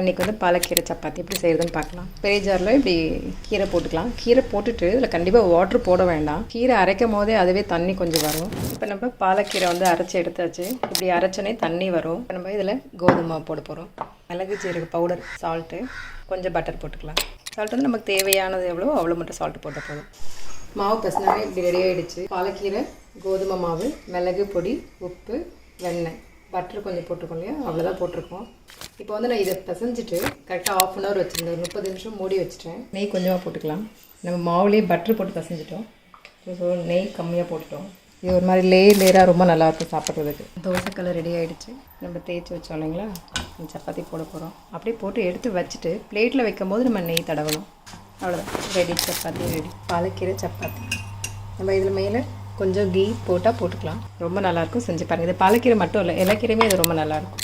இன்றைக்கி வந்து பாலக்கீரை சப்பாத்தி எப்படி செய்கிறதுன்னு பார்க்கலாம். பெரிய ஜாரில் இப்படி கீரை போட்டுக்கலாம். கீரை போட்டுட்டு இதில் கண்டிப்பாக வாட்ரு போட வேண்டாம். கீரை அரைக்கும் போதே அதுவே தண்ணி கொஞ்சம் வரும். இப்போ நம்ம பாலக்கீரை வந்து அரைச்சி எடுத்தாச்சு. இப்படி அரைச்சோன்னே தண்ணி வரும். இப்போ நம்ம இதில் கோதுமை போட போகிறோம் மிளகு ஜீரக பவுடர் சால்ட்டு கொஞ்சம் பட்டர் போட்டுக்கலாம். சால்ட் வந்து நமக்கு தேவையானது எவ்வளோ அவ்வளோ மட்டும் சால்ட் போட்டால் போதும். மாவு பசனாவே இப்படி ரெடி ஆகிடுச்சு பாலக்கீரை கோதுமை மாவு மிளகு பொடி உப்பு வெண்ணெய். பட்டர் கொஞ்சம் போட்டிருக்கோம் இல்லையா? அவ்வளோதான் போட்டிருக்கோம். இப்போ வந்து நான் இதை பிசைஞ்சிட்டு கரெக்டாக ஆஃப் அன் ஹவர் வச்சுருந்தேன். முப்பது நிமிஷம் மூடி வச்சுட்டேன். நெய் கொஞ்சமாக போட்டுக்கலாம். நம்ம மாவுலேயே பட்டர் போட்டு பிசைஞ்சிட்டோம். ஸோ நெய் கம்மியாக போட்டுட்டோம். இது ஒரு மாதிரி லேயர் லேயராக ரொம்ப நல்லாயிருக்கும் சாப்பிட்றதுக்கு. தோசைக்கல்ல ரெடி ஆகிடுச்சு நம்ம தேய்ச்சி வச்சோம் இல்லைங்களா? சப்பாத்தி போட போகிறோம் அப்படியே போட்டு எடுத்து வச்சுட்டு பிளேட்டில் வைக்கும் போது நம்ம நெய் தடவணும். அவ்வளோதான் ரெடி சப்பாத்தி ரெடி பாலக்கீரை சப்பாத்தி. நம்ம இதில் மேலே கொஞ்சம் கீ போட்டால் போட்டுக்கலாம். ரொம்ப நல்லாயிருக்கும் செஞ்சு பாருங்கள் இது பாலக்கீரை மட்டும் இல்லை எல்லா கீரையுமே இது ரொம்ப நல்லாயிருக்கும்.